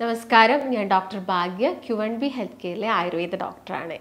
നമസ്കാരം. ഞാൻ doctor Bhagya Q N B health കെയറിലെ Ayurveda ഡോക്ടറാണ്.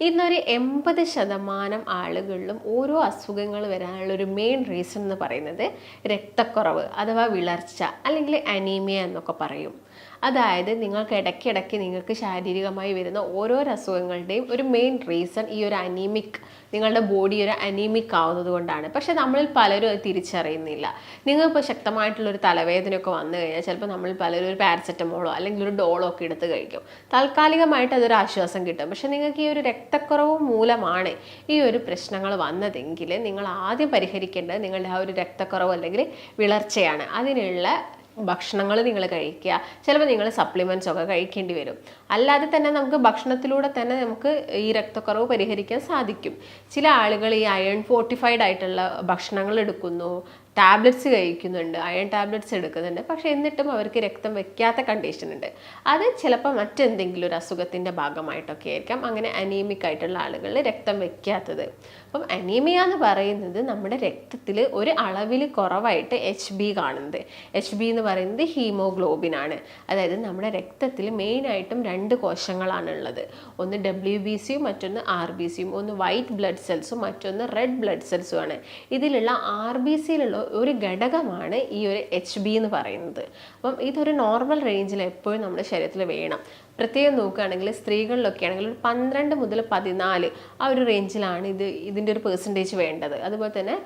ഇന്നൊരു എൺപത് ശതമാനം ആളുകളിലും ഓരോ അസുഖങ്ങൾ വരാനുള്ള ഒരു മെയിൻ റീസൺ എന്ന് പറയുന്നത് രക്തക്കുറവ് അഥവാ വിളർച്ച അല്ലെങ്കിൽ അനീമിയ എന്നൊക്കെ പറയും. അതായത് നിങ്ങൾക്ക് ഇടയ്ക്കിടയ്ക്ക് നിങ്ങൾക്ക് ശാരീരികമായി വരുന്ന ഓരോ അസുഖങ്ങളുടെയും ഒരു മെയിൻ റീസൺ ഈ ഒരു അനീമിക് നിങ്ങളുടെ ബോഡി ഒരു അനീമിക് ആവുന്നത് കൊണ്ടാണ്. പക്ഷെ നമ്മളിൽ പലരും അത് തിരിച്ചറിയുന്നില്ല. നിങ്ങളിപ്പോൾ ശക്തമായിട്ടുള്ളൊരു തലവേദനയൊക്കെ വന്നു കഴിഞ്ഞാൽ ചിലപ്പോൾ നമ്മൾ പലരും ഒരു പാരസെറ്റമോളോ അല്ലെങ്കിൽ ഒരു ഡോളോ ഒക്കെ എടുത്ത് കഴിക്കും. താൽക്കാലികമായിട്ട് അതൊരു ആശ്വാസം കിട്ടും. പക്ഷെ നിങ്ങൾക്ക് ഈ ഒരു രക്തക്കുറവ് മൂലമാണ് ഈ ഒരു പ്രശ്നങ്ങൾ വന്നതെങ്കിൽ നിങ്ങൾ ആദ്യം പരിഹരിക്കേണ്ടത് നിങ്ങളുടെ ആ ഒരു രക്തക്കുറവ് അല്ലെങ്കിൽ വിളർച്ചയാണ്. അതിനുള്ള ഭക്ഷണങ്ങൾ നിങ്ങൾ കഴിക്കുക. ചിലപ്പോൾ നിങ്ങൾ സപ്ലിമെന്റ്സ് ഒക്കെ കഴിക്കേണ്ടി വരും. അല്ലാതെ തന്നെ നമുക്ക് ഭക്ഷണത്തിലൂടെ തന്നെ നമുക്ക് ഈ രക്തക്കുറവ് പരിഹരിക്കാൻ സാധിക്കും. ചില ആളുകൾ ഈ അയൺ ഫോർട്ടിഫൈഡ് ആയിട്ടുള്ള ഭക്ഷണങ്ങൾ എടുക്കുന്നു. ടാബ്ലറ്റ്സ് കഴിക്കുന്നുണ്ട് അയൺ ടാബ്ലറ്റ്സ് എടുക്കുന്നുണ്ട്. പക്ഷേ എന്നിട്ടും അവർക്ക് രക്തം വെക്കാത്ത കണ്ടീഷൻ ഉണ്ട്. അത് ചിലപ്പോൾ മറ്റെന്തെങ്കിലും ഒരു അസുഖത്തിന്റെ ഭാഗമായിട്ടൊക്കെ ആയിരിക്കാം. അങ്ങനെ അനീമിക് ആയിട്ടുള്ള ആളുകളിൽ രക്തം വെക്കാത്തത്. അപ്പം അനീമിയ എന്ന് പറയുന്നത് നമ്മുടെ രക്തത്തിൽ ഒരു അളവിൽ കുറവായിട്ട് എച്ച് ബി കാണുന്നത്. എച്ച് ബി എന്ന് പറയുന്നത് ഹീമോഗ്ലോബിൻ ആണ്. അതായത് നമ്മുടെ രക്തത്തിൽ മെയിനായിട്ടും രണ്ട് കോശങ്ങളാണുള്ളത് ഒന്ന് ഡബ്ല്യു ബി സിയും മറ്റൊന്ന് ആർ ബി സിയും ഒന്ന് വൈറ്റ് ബ്ലഡ് സെൽസും മറ്റൊന്ന് റെഡ് ബ്ലഡ് സെൽസും ആണ്. ഇതിലുള്ള ആർ ബി സിയിലുള്ള ഒരു ഘടകമാണ് ഈ ഒരു എച്ച് ബി എന്ന് പറയുന്നത്. അപ്പം ഇതൊരു നോർമൽ റേഞ്ചിൽ എപ്പോഴും നമ്മുടെ ശരീരത്തിൽ വേണം. പ്രത്യേകം നോക്കുകയാണെങ്കിൽ സ്ത്രീകളിലൊക്കെ ആണെങ്കിൽ ഒരു പന്ത്രണ്ട് മുതൽ പതിനാല് ആ ഒരു റേഞ്ചിലാണ് ഇത് ഇതിന്റെ ഒരു പെർസെന്റേജ് വേണ്ടത്. അതുപോലെ തന്നെ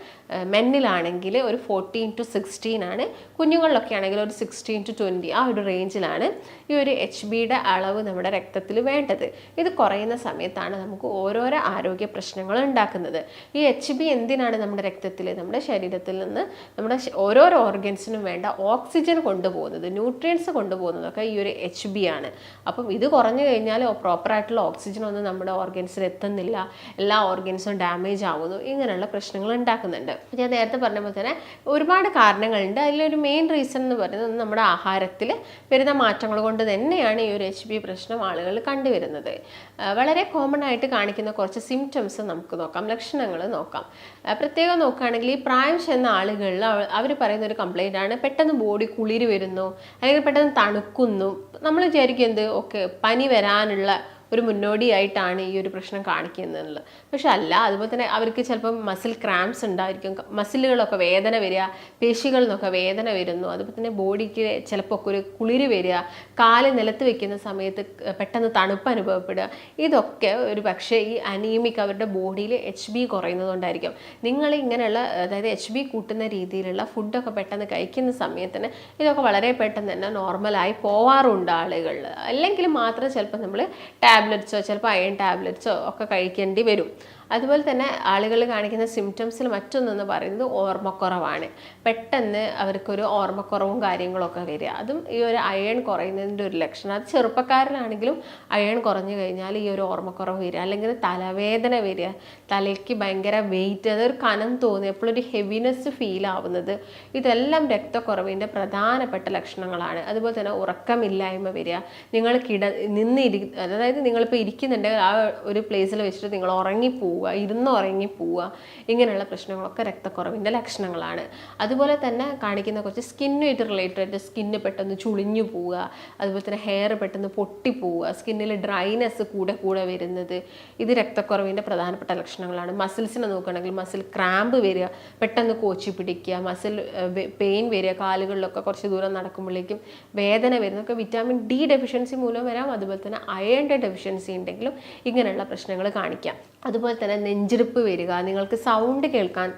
മെന്നിലാണെങ്കിൽ ഒരു ഫോർട്ടീൻ ടു സിക്സ്റ്റീൻ ആണ്. കുഞ്ഞുങ്ങളിലൊക്കെ ആണെങ്കിൽ ഒരു സിക്സ്റ്റീൻ ടു ട്വന്റി ആ ഒരു റേഞ്ചിലാണ് ഈ ഒരു എച്ച് ബിയുടെ അളവ് നമ്മുടെ രക്തത്തിൽ വേണ്ടത്. ഇത് കുറയുന്ന സമയത്താണ് നമുക്ക് ഓരോരോ ആരോഗ്യ പ്രശ്നങ്ങൾ ഉണ്ടാക്കുന്നത്. ഈ എച്ച് ബി എന്തിനാണ് നമ്മുടെ രക്തത്തിൽ നമ്മുടെ ശരീരത്തിൽ നിന്ന് നമ്മുടെ ഓരോരോ ഓർഗൻസിനും വേണ്ട ഓക്സിജൻ കൊണ്ടുപോകുന്നത് ന്യൂട്രിയൻസ് കൊണ്ടുപോകുന്നതൊക്കെ ഈ ഒരു എച്ച് ബി ആണ്. അപ്പം ഇത് കുറഞ്ഞു കഴിഞ്ഞാൽ പ്രോപ്പറായിട്ടുള്ള ഓക്സിജൻ ഒന്നും നമ്മുടെ ഓർഗൻസിൽ എത്തുന്നില്ല. എല്ലാ ഓർഗൻസും ഡാമേജ് ആവുന്നു. ഇങ്ങനെയുള്ള പ്രശ്നങ്ങൾ ഉണ്ടാക്കുന്നുണ്ട്. ഞാൻ നേരത്തെ പറഞ്ഞ പോലെ തന്നെ ഒരുപാട് കാരണങ്ങളുണ്ട്. അതിലൊരു മെയിൻ റീസൺ എന്ന് പറയുന്നത് നമ്മുടെ ആഹാരത്തിൽ വരുന്ന മാറ്റങ്ങൾ കൊണ്ട് തന്നെയാണ് ഈ ഒരു എച്ച് ബി പ്രശ്നം ആളുകൾ കണ്ടുവരുന്നത്. വളരെ കോമൺ ആയിട്ട് കാണിക്കുന്ന കുറച്ച് സിംറ്റംസ് നമുക്ക് നോക്കാം. ലക്ഷണങ്ങൾ നോക്കാം. പ്രത്യേകം നോക്കുകയാണെങ്കിൽ ഈ പ്രായം ചെന്ന ആളുകളിൽ അവർ പറയുന്ന ഒരു കംപ്ലൈന്റ് ആണ്. പെട്ടെന്ന് ബോഡി കുളിര് വരുന്നു. അല്ലെങ്കിൽ പെട്ടെന്ന് തണുക്കുന്നു. നമ്മൾ വിചാരിക്കും എന്ത്? ഓക്കെ പനി വരാനുള്ള ഒരു മുന്നോടിയായിട്ടാണ് ഈ ഒരു പ്രശ്നം കാണിക്കുന്നത് പക്ഷെ അല്ല അതുപോലെ തന്നെ അവർക്ക് ചിലപ്പം മസിൽ ക്രാംസ് ഉണ്ടായിരിക്കും. മസിലുകളൊക്കെ വേദന വരിക പേശികളിൽ നിന്നൊക്കെ വേദന വരുന്നു. അതുപോലെ തന്നെ ബോഡിക്ക് ചിലപ്പോൾ ഒരു കുളിര് വരിക കാൽ നിലത്ത് വെക്കുന്ന സമയത്ത് പെട്ടെന്ന് തണുപ്പ് അനുഭവപ്പെടുക. ഇതൊക്കെ ഒരു പക്ഷേ ഈ അനീമിക് അവരുടെ ബോഡിയിൽ എച്ച് ബി കുറയുന്നതുകൊണ്ടായിരിക്കും നിങ്ങൾ ഇങ്ങനെയുള്ള അതായത് എച്ച് ബി കൂട്ടുന്ന രീതിയിലുള്ള ഫുഡൊക്കെ പെട്ടെന്ന് കഴിക്കുന്ന സമയത്തിന് ഇതൊക്കെ വളരെ പെട്ടെന്ന് തന്നെ നോർമലായി പോവാറുണ്ട് ആളുകളിൽ അല്ലെങ്കിൽ മാത്രം ചിലപ്പോൾ നമ്മൾ ടാബ്ലറ്റ്സോ ചിലപ്പോൾ അയൺ ടാബ്ലറ്റ്സോ ഒക്കെ കഴിക്കേണ്ടി വരും. അതുപോലെ തന്നെ ആളുകൾ കാണിക്കുന്ന സിംറ്റംസിൽ മറ്റൊന്നെന്ന് പറയുന്നത് ഓർമ്മക്കുറവാണ്. പെട്ടെന്ന് അവർക്കൊരു ഓർമ്മക്കുറവും കാര്യങ്ങളൊക്കെ വരിക. അതും ഈ ഒരു അയൺ കുറയുന്നതിന്റെ ഒരു ലക്ഷണം. അത് ചെറുപ്പക്കാരിലാണെങ്കിലും അയൺ കുറഞ്ഞു കഴിഞ്ഞാൽ ഈ ഒരു ഓർമ്മക്കുറവ് വരിക. അല്ലെങ്കിൽ തലവേദന വരിക. തലയ്ക്ക് ഭയങ്കര വെയിറ്റ് അതൊരു കനം തോന്നുക. എപ്പോഴൊരു ഹെവിനെസ് ഫീൽ ആവുന്നത്. ഇതെല്ലാം രക്തക്കുറവിന്റെ പ്രധാനപ്പെട്ട ലക്ഷണങ്ങളാണ്. അതുപോലെ തന്നെ ഉറക്കമില്ലായ്മ വരിക. നിങ്ങൾ കിട നിന്നിരി അതായത് നിങ്ങളിപ്പോൾ ഇരിക്കുന്നുണ്ടെങ്കിൽ ആ ഒരു പ്ലേസിൽ വെച്ചിട്ട് നിങ്ങൾ ഉറങ്ങിപ്പോവുക ഇരുന്ന് ഉറങ്ങിപ്പോവുക ഇങ്ങനെയുള്ള പ്രശ്നങ്ങളൊക്കെ രക്തക്കുറവിന്റെ ലക്ഷണങ്ങളാണ്. അതുപോലെ തന്നെ കാണിക്കുന്ന കുറച്ച് സ്കിന്നുമായിട്ട് റിലേറ്റഡ് ആയിട്ട് സ്കിന്ന് പെട്ടെന്ന് ചുളിഞ്ഞു പോവുക അതുപോലെ തന്നെ ഹെയർ പെട്ടെന്ന് പൊട്ടിപ്പോവുക സ്കിന്നിൽ ഡ്രൈനെസ് കൂടെ കൂടെ വരുന്നത് ഇത് രക്തക്കുറവിന്റെ പ്രധാനപ്പെട്ട ലക്ഷണങ്ങളാണ്. മസിൽസിനെ നോക്കുകയാണെങ്കിൽ മസിൽ ക്രാമ്പ് വരിക പെട്ടെന്ന് കോച്ചി പിടിക്കുക മസിൽ പെയിൻ വരിക കാലുകളിലൊക്കെ കുറച്ച് ദൂരം നടക്കുമ്പോഴേക്കും വേദന വരുന്നതൊക്കെ വിറ്റാമിൻ ഡി ഡെഫിഷ്യൻസി മൂലം വരാം അതുപോലെ തന്നെ അയണിന്റെ ഡെഫിഷ്യൻസി ഉണ്ടെങ്കിലും ഇങ്ങനെയുള്ള പ്രശ്നങ്ങൾ കാണിക്കാം. അതുപോലെ തന്നെ നെഞ്ചിരിപ്പ് വരിക നിങ്ങൾക്ക് സൗണ്ട് കേൾക്കാൻ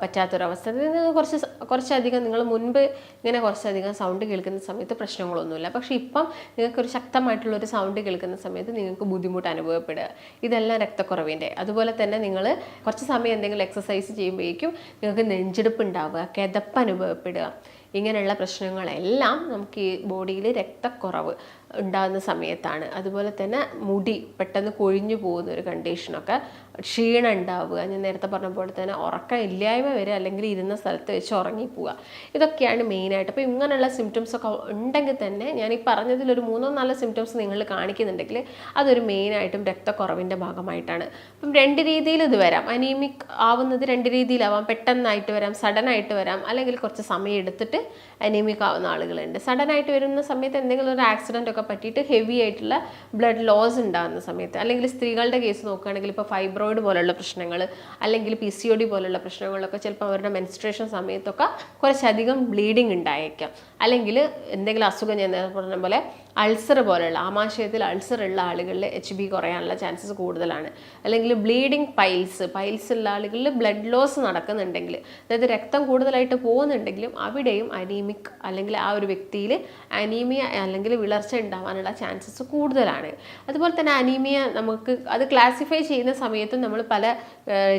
പറ്റാത്തൊരവസ്ഥ. കുറച്ച് കുറച്ചധികം നിങ്ങൾ മുൻപ് ഇങ്ങനെ കുറച്ചധികം സൗണ്ട് കേൾക്കുന്ന സമയത്ത് പ്രശ്നങ്ങളൊന്നുമില്ല. പക്ഷേ ഇപ്പം നിങ്ങൾക്കൊരു ശക്തമായിട്ടുള്ള ഒരു സൗണ്ട് കേൾക്കുന്ന സമയത്ത് നിങ്ങൾക്ക് ബുദ്ധിമുട്ട് അനുഭവപ്പെടുക. ഇതെല്ലാം രക്തക്കുറവിന്റെ. അതുപോലെ തന്നെ നിങ്ങൾ കുറച്ച് സമയം എന്തെങ്കിലും എക്സസൈസ് ചെയ്യുമ്പോഴേക്കും നിങ്ങൾക്ക് നെഞ്ചെടുപ്പ് ഉണ്ടാവുക കിതപ്പ് അനുഭവപ്പെടുക. ഇങ്ങനെയുള്ള പ്രശ്നങ്ങളെല്ലാം നമുക്ക് ഈ ബോഡിയിൽ രക്തക്കുറവ്. ഉണ്ടാകുന്ന സമയത്താണ്. അതുപോലെ തന്നെ മുടി പെട്ടെന്ന് കൊഴിഞ്ഞു പോകുന്ന ഒരു കണ്ടീഷനൊക്കെ ക്ഷീണം ഉണ്ടാവുക. ഞാൻ നേരത്തെ പറഞ്ഞ പോലെ തന്നെ ഉറക്കം ഇല്ലായ്മ വരെ അല്ലെങ്കിൽ ഇരുന്ന സ്ഥലത്ത് വെച്ച് ഉറങ്ങിപ്പോവുക. ഇതൊക്കെയാണ് മെയിനായിട്ട് അപ്പോൾ ഇങ്ങനെയുള്ള സിംറ്റംസ് ഒക്കെ ഉണ്ടെങ്കിൽ തന്നെ ഞാൻ ഈ പറഞ്ഞതിൽ ഒരു മൂന്നോ നാലോ സിംറ്റംസ് നിങ്ങൾ കാണിക്കുന്നുണ്ടെങ്കിൽ അതൊരു മെയിനായിട്ടും രക്തക്കുറവിന്റെ ഭാഗമായിട്ടാണ്. അപ്പം രണ്ട് രീതിയിൽ ഇത് വരാം. അനീമിക് ആവുന്നത് രണ്ട് രീതിയിലാവാം. പെട്ടെന്നായിട്ട് വരാം സഡനായിട്ട് വരാം. അല്ലെങ്കിൽ കുറച്ച് സമയം എടുത്തിട്ട് അനീമിക് ആവുന്ന ആളുകളുണ്ട്. സഡനായിട്ട് വരുന്ന സമയത്ത് എന്തെങ്കിലും ഒരു ആക്സിഡന്റ് ഒക്കെ പറ്റിയിട്ട് ഹെവി ആയിട്ടുള്ള ബ്ലഡ് ലോസ് ഉണ്ടാകുന്ന സമയത്ത് അല്ലെങ്കിൽ സ്ത്രീകളുടെ കേസ് നോക്കുകയാണെങ്കിൽ ഇപ്പോൾ ഫൈബ്രോയിഡ് പോലുള്ള പ്രശ്നങ്ങൾ അല്ലെങ്കിൽ പി സി ഒ ഡി പോലുള്ള പ്രശ്നങ്ങളൊക്കെ ചിലപ്പോൾ അവരുടെ മെൻസ്ട്രേഷൻ സമയത്തൊക്കെ കുറച്ചധികം ബ്ലീഡിങ് ഉണ്ടായേക്കാം. അല്ലെങ്കിൽ എന്തെങ്കിലും അസുഖം ഞാൻ പറഞ്ഞ പോലെ അൾസർ പോലെയുള്ള ആമാശയത്തിൽ അൾസർ ഉള്ള ആളുകളിൽ എച്ച് ബി കുറയാനുള്ള ചാൻസസ് കൂടുതലാണ്. അല്ലെങ്കിൽ ബ്ലീഡിങ് പൈൽസ് പൈൽസ് ഉള്ള ആളുകളിൽ ബ്ലഡ് ലോസ് നടക്കുന്നുണ്ടെങ്കിൽ അതായത് രക്തം കൂടുതലായിട്ട് പോകുന്നുണ്ടെങ്കിലും അവിടെയും അനീമിക് അല്ലെങ്കിൽ ആ ഒരു വ്യക്തിയിൽ അനീമിയ അല്ലെങ്കിൽ വിളർച്ച ഉണ്ടാവാനുള്ള ചാൻസസ് കൂടുതലാണ്. അതുപോലെ തന്നെ അനീമിയ നമുക്ക് അത് ക്ലാസിഫൈ ചെയ്യുന്ന സമയത്തും നമ്മൾ പല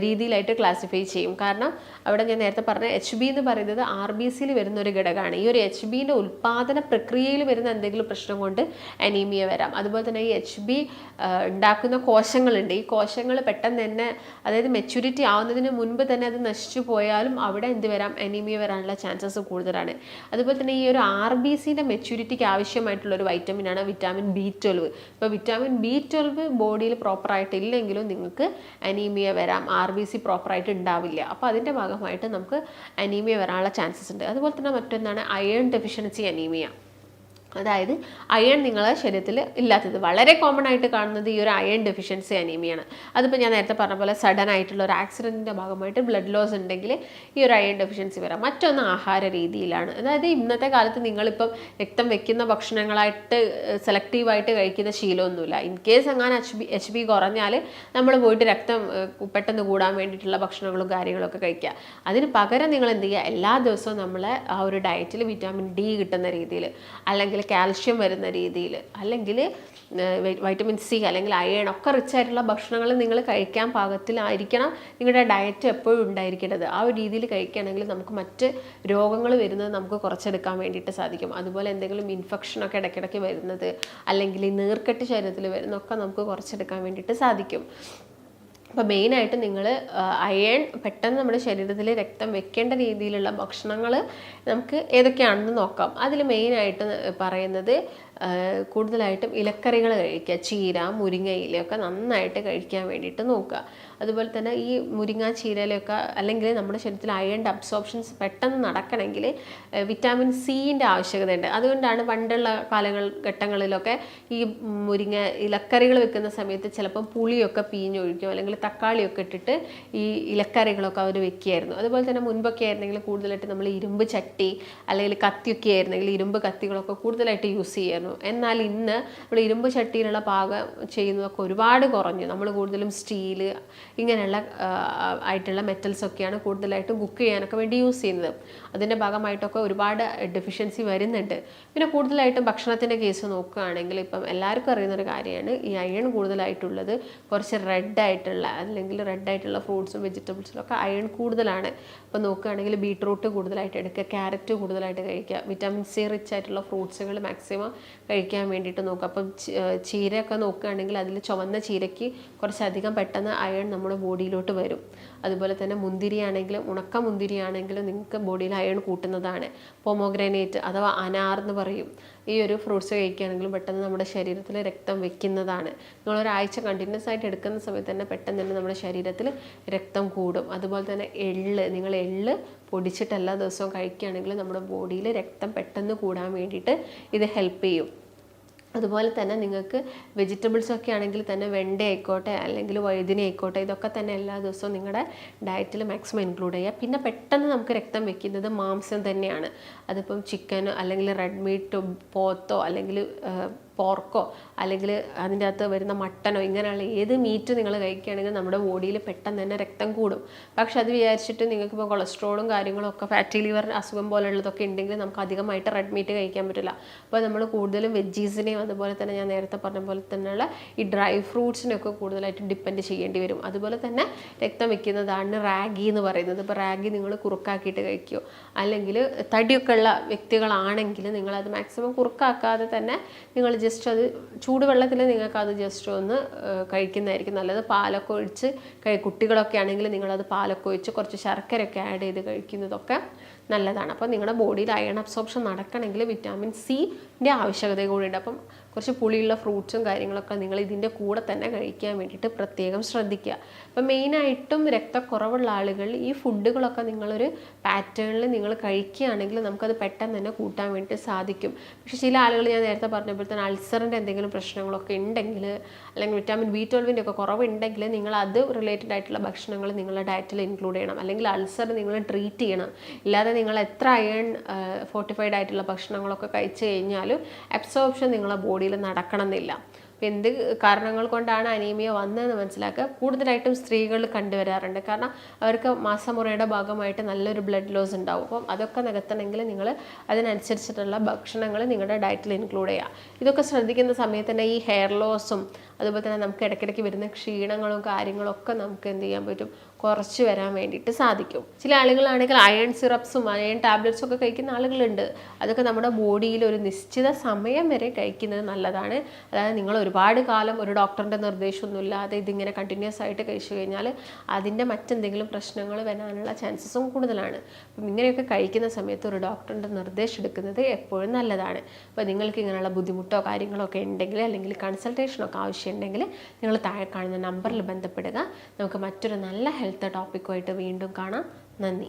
രീതിയിലായിട്ട് ക്ലാസിഫൈ ചെയ്യും. കാരണം അവിടെ ഞാൻ നേരത്തെ പറഞ്ഞ എച്ച് ബി എന്ന് പറയുന്നത് ആർ ബി സിയിൽ വരുന്ന ഒരു ഘടകമാണ്. ഈ ഒരു എച്ച് ബിന്റെ ഉൽപ്പാദന പ്രക്രിയയിൽ വരുന്ന എന്തെങ്കിലും പ്രശ്നം കൊണ്ട് അനീമിയ വരാം. അതുപോലെ തന്നെ ഈ എച്ച് ബി ഉണ്ടാക്കുന്ന കോശങ്ങളുണ്ട്. ഈ കോശങ്ങൾ പെട്ടെന്ന് തന്നെ അതായത് മെച്യൂരിറ്റി ആവുന്നതിന് മുൻപ് തന്നെ അത് നശിച്ചു പോയാലും അവിടെ എന്ത് വരാം? അനീമിയ വരാനുള്ള ചാൻസസ് കൂടുതലാണ്. അതുപോലെ തന്നെ ഈ ഒരു ആർ ബി സിന്റെ മെച്യൂരിറ്റിക്ക് ആവശ്യമായിട്ടുള്ള ഒരു വൈറ്റമിനാണ് വിറ്റാമിൻ ബി ട്വൽവ് ഇപ്പോൾ വിറ്റാമിൻ ബി ട്വൽവ് ബോഡിയിൽ പ്രോപ്പറായിട്ട് ഇല്ലെങ്കിലും നിങ്ങൾക്ക് അനീമിയ വരാം ആർ ബി സി പ്രോപ്പറായിട്ട് ഉണ്ടാവില്ല. അപ്പോൾ അതിന്റെ ഭാഗമായിട്ട് നമുക്ക് അനീമിയ വരാനുള്ള ചാൻസസ് ഉണ്ട്. അതുപോലെ തന്നെ മറ്റൊന്നാണ് അയേൺ ഡെഫിഷ്യൻസി അനീമിയ. അതായത് അയൺ നിങ്ങളെ ശരീരത്തിൽ ഇല്ലാത്തത്. വളരെ കോമൺ ആയിട്ട് കാണുന്നത് ഈ ഒരു അയൺ ഡെഫിഷ്യൻസി അനീമിയാണ് അതിപ്പോൾ ഞാൻ നേരത്തെ പറഞ്ഞ പോലെ സഡൻ ആയിട്ടുള്ള ഒരു ആക്സിഡന്റിന്റെ ഭാഗമായിട്ട് ബ്ലഡ് ലോസ് ഉണ്ടെങ്കിൽ ഈ ഒരു അയൺ ഡെഫിഷ്യൻസി വരാം. മറ്റൊന്ന് ആഹാര രീതിയിലാണ്. അതായത് ഇന്നത്തെ കാലത്ത് നിങ്ങളിപ്പം രക്തം വെക്കുന്ന ഭക്ഷണങ്ങളായിട്ട് സെലക്റ്റീവായിട്ട് കഴിക്കുന്ന ശീലമൊന്നുമില്ല. ഇൻ കേസ് അങ്ങനെ എച്ച് ബി എച്ച് ബി കുറഞ്ഞാൽ നമ്മൾ പോയിട്ട് രക്തം പെട്ടെന്ന് കൂടാൻ വേണ്ടിയിട്ടുള്ള ഭക്ഷണങ്ങളും കാര്യങ്ങളൊക്കെ കഴിക്കുക. അതിന് പകരം നിങ്ങൾ എന്ത് ചെയ്യുക? എല്ലാ ദിവസവും നമ്മളെ ആ ഒരു ഡയറ്റിൽ വിറ്റാമിൻ ഡി കിട്ടുന്ന രീതിയിൽ അല്ലെങ്കിൽ കാൽഷ്യം വരുന്ന രീതിയിൽ അല്ലെങ്കിൽ വൈറ്റമിൻ സി അല്ലെങ്കിൽ അയൺ ഒക്കെ റിച്ച് ആയിട്ടുള്ള ഭക്ഷണങ്ങൾ നിങ്ങൾ കഴിക്കാൻ പാകത്തിലായിരിക്കണം. നിങ്ങളുടെ ഡയറ്റ് എപ്പോഴും ഉണ്ടായിരിക്കേണ്ടത്. ആ ഒരു രീതിയിൽ കഴിക്കുകയാണെങ്കിൽ നമുക്ക് മറ്റ് രോഗങ്ങൾ വരുന്നത് നമുക്ക് കുറച്ചെടുക്കാൻ വേണ്ടിയിട്ട് സാധിക്കും. അതുപോലെ എന്തെങ്കിലും ഇൻഫെക്ഷനൊക്കെ ഇടയ്ക്കിടയ്ക്ക് വരുന്നത് അല്ലെങ്കിൽ നീർക്കെട്ട് ശരീരത്തിൽ വരുന്നതൊക്കെ നമുക്ക് കുറച്ചെടുക്കാൻ വേണ്ടിയിട്ട് സാധിക്കും. അപ്പോൾ മെയിനായിട്ട് നിങ്ങൾ അയൺ പെട്ടെന്ന് നമ്മുടെ ശരീരത്തിൽ രക്തം വെക്കേണ്ട രീതിയിലുള്ള ഭക്ഷണങ്ങൾ നമുക്ക് ഏതൊക്കെയാണെന്ന് നോക്കാം. അതിൽ മെയിനായിട്ട് പറയുന്നത് കൂടുതലായിട്ടും ഇലക്കറികൾ കഴിക്കുക. ചീര മുരിങ്ങ ഇലയൊക്കെ നന്നായിട്ട് കഴിക്കാൻ വേണ്ടിയിട്ട് നോക്കുക. അതുപോലെ തന്നെ ഈ മുരിങ്ങ ചീരയിലൊക്കെ അല്ലെങ്കിൽ നമ്മുടെ ശരീരത്തിൽ അയൺ അബ്സോർപ്ഷൻസ് പെട്ടെന്ന് നടക്കണമെങ്കിൽ വിറ്റാമിൻ സീന്റെ ആവശ്യകതയുണ്ട്. അതുകൊണ്ടാണ് പണ്ടുള്ള കാലങ്ങൾ ഘട്ടങ്ങളിലൊക്കെ ഈ മുരിങ്ങ ഇലക്കറികൾ വെക്കുന്ന സമയത്ത് ചിലപ്പം പുളിയൊക്കെ പിഴിഞ്ഞൊഴിക്കും അല്ലെങ്കിൽ തക്കാളിയൊക്കെ ഇട്ടിട്ട് ഈ ഇലക്കറികളൊക്കെ അവർ വെക്കുകയായിരുന്നു. അതുപോലെ തന്നെ മുൻപൊക്കെ ആയിരുന്നെങ്കിൽ കൂടുതലായിട്ട് നമ്മൾ ഇരുമ്പ് ചട്ടി അല്ലെങ്കിൽ കത്തിയൊക്കെ ആയിരുന്നെങ്കിൽ ഇരുമ്പ് കത്തികളൊക്കെ കൂടുതലായിട്ട് യൂസ് ചെയ്യുമായിരുന്നു. എന്നാൽ ഇന്ന് നമ്മൾ ഇരുമ്പ് ചട്ടിയിലുള്ള പാകം ചെയ്യുന്നതൊക്കെ ഒരുപാട് കുറഞ്ഞു. നമ്മൾ കൂടുതലും സ്റ്റീൽ ഇങ്ങനെയുള്ള ആയിട്ടുള്ള മെറ്റൽസ് ഒക്കെയാണ് കൂടുതലായിട്ടും കുക്ക് ചെയ്യാനൊക്കെ വേണ്ടി യൂസ് ചെയ്യുന്നത്. അതിന്റെ ഭാഗമായിട്ടൊക്കെ ഒരുപാട് ഡെഫിഷ്യൻസി വരുന്നുണ്ട്. പിന്നെ കൂടുതലായിട്ടും ഭക്ഷണത്തിന്റെ കേസ് നോക്കുകയാണെങ്കിൽ ഇപ്പം എല്ലാവർക്കും അറിയുന്ന ഒരു കാര്യമാണ് ഈ അയൺ കൂടുതലായിട്ടുള്ളത് കുറച്ച് റെഡ് ആയിട്ടുള്ള അല്ലെങ്കിൽ റെഡ് ആയിട്ടുള്ള ഫ്രൂട്ട്സും വെജിറ്റബിൾസും ഒക്കെ അയൺ കൂടുതലാണ്. അപ്പോൾ നോക്കുകയാണെങ്കിൽ ബീട്രൂട്ട് കൂടുതലായിട്ട് എടുക്കുക ക്യാരറ്റ് കൂടുതലായിട്ട് കഴിക്കുക വിറ്റാമിൻ സി റിച്ച് ആയിട്ടുള്ള ഫ്രൂട്ട്സുകൾ മാക്സിമം കഴിക്കാൻ വേണ്ടിയിട്ട് നോക്കുക. അപ്പം ചീരയൊക്കെ നോക്കുകയാണെങ്കിൽ അതിൽ ചുവന്ന ചീരയ്ക്ക് കുറച്ചധികം പെട്ടെന്ന് അയൺ നമ്മുടെ ബോഡിയിലോട്ട് വരും. അതുപോലെ തന്നെ മുന്തിരിയാണെങ്കിലും ഉണക്ക മുന്തിരിയാണെങ്കിലും നിങ്ങൾക്ക് ബോഡിയിൽ അയൺ കൂട്ടുന്നതാണ്. പൊമോഗ്രാനേറ്റ് അഥവാ അനാർ എന്ന് പറയും. ഈ ഒരു ഫ്രൂട്ട്സ് കഴിക്കുകയാണെങ്കിലും പെട്ടെന്ന് നമ്മുടെ ശരീരത്തിൽ രക്തം വെക്കുന്നതാണ്. നിങ്ങൾ ഒരാഴ്ച കണ്ടിന്യൂസ് ആയിട്ട് എടുക്കുന്ന സമയത്ത് തന്നെ പെട്ടെന്ന് തന്നെ നമ്മുടെ ശരീരത്തിൽ രക്തം കൂടും. അതുപോലെ തന്നെ എള്ള് നിങ്ങൾ എള്ള് പൊടിച്ചിട്ട് എല്ലാ ദിവസവും കഴിക്കുകയാണെങ്കിൽ നമ്മുടെ ബോഡിയിൽ രക്തം പെട്ടെന്ന് കൂടാൻ വേണ്ടിയിട്ട് ഇത് ഹെൽപ്പ് ചെയ്യും. അതുപോലെ തന്നെ നിങ്ങൾക്ക് വെജിറ്റബിൾസ് ഒക്കെ ആണെങ്കിൽ തന്നെ വെണ്ട ആയിക്കോട്ടെ അല്ലെങ്കിൽ വഴുതിന ആയിക്കോട്ടെ ഇതൊക്കെ തന്നെ എല്ലാ ദിവസവും നിങ്ങളുടെ ഡയറ്റിൽ മാക്സിമം ഇൻക്ലൂഡ് ചെയ്യുക. പിന്നെ പെട്ടെന്ന് നമുക്ക് രക്തം വെക്കുന്നത് മാംസം തന്നെയാണ്. അതിപ്പം ചിക്കനോ അല്ലെങ്കിൽ റെഡ് മീറ്റോ പോത്തോ അല്ലെങ്കിൽ പോർക്കോ അല്ലെങ്കിൽ അതിന്റെ അകത്ത് വരുന്ന മട്ടനോ ഇങ്ങനെയുള്ള ഏത് മീറ്റ് നിങ്ങൾ കഴിക്കുകയാണെങ്കിൽ നമ്മുടെ ബോഡിയിൽ പെട്ടെന്ന് തന്നെ രക്തം കൂടും. പക്ഷെ അത് വിചാരിച്ചിട്ട് നിങ്ങൾക്കിപ്പോൾ കൊളസ്ട്രോളും കാര്യങ്ങളും ഒക്കെ ഫാറ്റി ലിവർ അസുഖം പോലുള്ളതൊക്കെ ഉണ്ടെങ്കിൽ നമുക്ക് അധികമായിട്ട് റെഡ് മീറ്റ് കഴിക്കാൻ പറ്റില്ല. അപ്പോൾ നമ്മൾ കൂടുതലും വെജീസിനെയും അതുപോലെ തന്നെ ഞാൻ നേരത്തെ പറഞ്ഞ പോലെ തന്നെയുള്ള ഈ ഡ്രൈ ഫ്രൂട്ട്സിനൊക്കെ കൂടുതലായിട്ട് ഡിപ്പെൻഡ് ചെയ്യേണ്ടി വരും. അതുപോലെ തന്നെ രക്തം വയ്ക്കുന്നതാണ് റാഗി എന്ന് പറയുന്നത്. ഇപ്പോൾ റാഗി നിങ്ങൾ കുറുക്കാക്കിയിട്ട് കഴിക്കുമോ അല്ലെങ്കിൽ തടിയൊക്കെ ഉള്ള വ്യക്തികളാണെങ്കിൽ നിങ്ങളത് മാക്സിമം കുറുക്കാക്കാതെ തന്നെ നിങ്ങൾ ജസ്റ്റ് അത് ചൂടുവെള്ളത്തിൽ നിങ്ങൾക്ക് അത് ജസ്റ്റ് ഒന്ന് കഴിക്കുന്നതായിരിക്കും നല്ലത്. പാലൊക്കെ ഒഴിച്ച് കഴി കുട്ടികളൊക്കെ ആണെങ്കിൽ നിങ്ങളത് പാലൊക്കെ ഒഴിച്ച് കുറച്ച് ശർക്കരയൊക്കെ ആഡ് ചെയ്ത് കഴിക്കുന്നതൊക്കെ നല്ലതാണ്. അപ്പോൾ നിങ്ങളുടെ ബോഡിയിൽ അയൺ അബ്സോർപ്ഷൻ നടക്കണമെങ്കിൽ വിറ്റാമിൻ സിന്റെ ആവശ്യകത കൂടിയുണ്ട്. അപ്പം കുറച്ച് പുളിയുള്ള ഫ്രൂട്ട്സും കാര്യങ്ങളൊക്കെ നിങ്ങൾ ഇതിന്റെ കൂടെ തന്നെ കഴിക്കാൻ വേണ്ടിയിട്ട് പ്രത്യേകം ശ്രദ്ധിക്കുക. അപ്പം മെയിനായിട്ടും രക്തക്കുറവുള്ള ആളുകൾ ഈ ഫുഡുകളൊക്കെ നിങ്ങളൊരു പാറ്റേണിൽ നിങ്ങൾ കഴിക്കുകയാണെങ്കിൽ നമുക്കത് പെട്ടെന്ന് തന്നെ കൂട്ടാൻ വേണ്ടിയിട്ട് സാധിക്കും. പക്ഷേ ചില ആളുകൾ ഞാൻ നേരത്തെ പറഞ്ഞപ്പോൾ തന്നെ അൾസറിന്റെ എന്തെങ്കിലും പ്രശ്നങ്ങളൊക്കെ ഉണ്ടെങ്കിൽ അല്ലെങ്കിൽ വിറ്റാമിൻ ബി ട്വൽവിന്റെ ഒക്കെ കുറവുണ്ടെങ്കിൽ നിങ്ങൾ അത് റിലേറ്റഡ് ആയിട്ടുള്ള ഭക്ഷണങ്ങൾ നിങ്ങളുടെ ഡയറ്റിൽ ഇൻക്ലൂഡ് ചെയ്യണം. അല്ലെങ്കിൽ അൾസർ നിങ്ങൾ ട്രീറ്റ് ചെയ്യണം. ഇല്ലാതെ നിങ്ങൾ എത്ര അയൺ ഫോർട്ടിഫൈഡ് ആയിട്ടുള്ള ഭക്ഷണങ്ങളൊക്കെ കഴിച്ചു കഴിഞ്ഞാലും അബ്സോർപ്ഷൻ നിങ്ങളുടെ ബോഡിയിൽ നടക്കണം എന്നില്ല അപ്പോൾ എന്ത് കാരണങ്ങൾ കൊണ്ടാണ് അനീമിയ വന്നതെന്ന് മനസ്സിലാക്കുക. കൂടുതലായിട്ടും സ്ത്രീകൾ കണ്ടുവരാറുണ്ട്. കാരണം അവർക്ക് മാസമുറയുടെ ഭാഗമായിട്ട് നല്ലൊരു ബ്ലഡ് ലോസ് ഉണ്ടാവും. അപ്പം അതൊക്കെ നികത്തണമെങ്കിൽ നിങ്ങൾ അതിനനുസരിച്ചിട്ടുള്ള ഭക്ഷണങ്ങൾ നിങ്ങളുടെ ഡയറ്റിൽ ഇൻക്ലൂഡ് ചെയ്യുക. ഇതൊക്കെ ശ്രദ്ധിക്കുന്ന സമയത്ത് തന്നെ ഈ ഹെയർ ലോസും അതുപോലെ തന്നെ നമുക്ക് ഇടയ്ക്കിടയ്ക്ക് വരുന്ന ക്ഷീണങ്ങളും കാര്യങ്ങളൊക്കെ നമുക്ക് എന്ത് ചെയ്യാൻ പറ്റും? കുറച്ച് വരാൻ വേണ്ടിയിട്ട് സാധിക്കും. ചില ആളുകളാണെങ്കിൽ അയൺ സിറപ്സും അയൺ ടാബ്ലറ്റ്സും ഒക്കെ കഴിക്കുന്ന ആളുകളുണ്ട്. അതൊക്കെ നമ്മുടെ ബോഡിയിൽ ഒരു നിശ്ചിത സമയം വരെ കഴിക്കുന്നത് നല്ലതാണ്. അതായത് നിങ്ങൾ ഒരുപാട് കാലം ഒരു ഡോക്ടറിന്റെ നിർദ്ദേശമൊന്നും ഇല്ലാതെ ഇതിങ്ങനെ കണ്ടിന്യൂസ് ആയിട്ട് കഴിച്ചു കഴിഞ്ഞാൽ അതിന്റെ മറ്റെന്തെങ്കിലും പ്രശ്നങ്ങൾ വരാനുള്ള ചാൻസസും കൂടുതലാണ്. അപ്പം ഇങ്ങനെയൊക്കെ കഴിക്കുന്ന സമയത്ത് ഒരു ഡോക്ടറിന്റെ നിർദ്ദേശം എടുക്കുന്നത് എപ്പോഴും നല്ലതാണ്. അപ്പോൾ നിങ്ങൾക്ക് ഇങ്ങനെയുള്ള ബുദ്ധിമുട്ടോ കാര്യങ്ങളോ ഒക്കെ ഉണ്ടെങ്കിൽ അല്ലെങ്കിൽ കൺസൾട്ടേഷനൊക്കെ ആവശ്യമുണ്ടെങ്കിൽ നിങ്ങൾ താഴെ കാണുന്ന നമ്പറിൽ ബന്ധപ്പെടുക. നമുക്ക് മറ്റൊരു നല്ല ഹെൽത്ത് ടോപ്പിക്കുമായിട്ട് വീണ്ടും കാണാം നന്ദി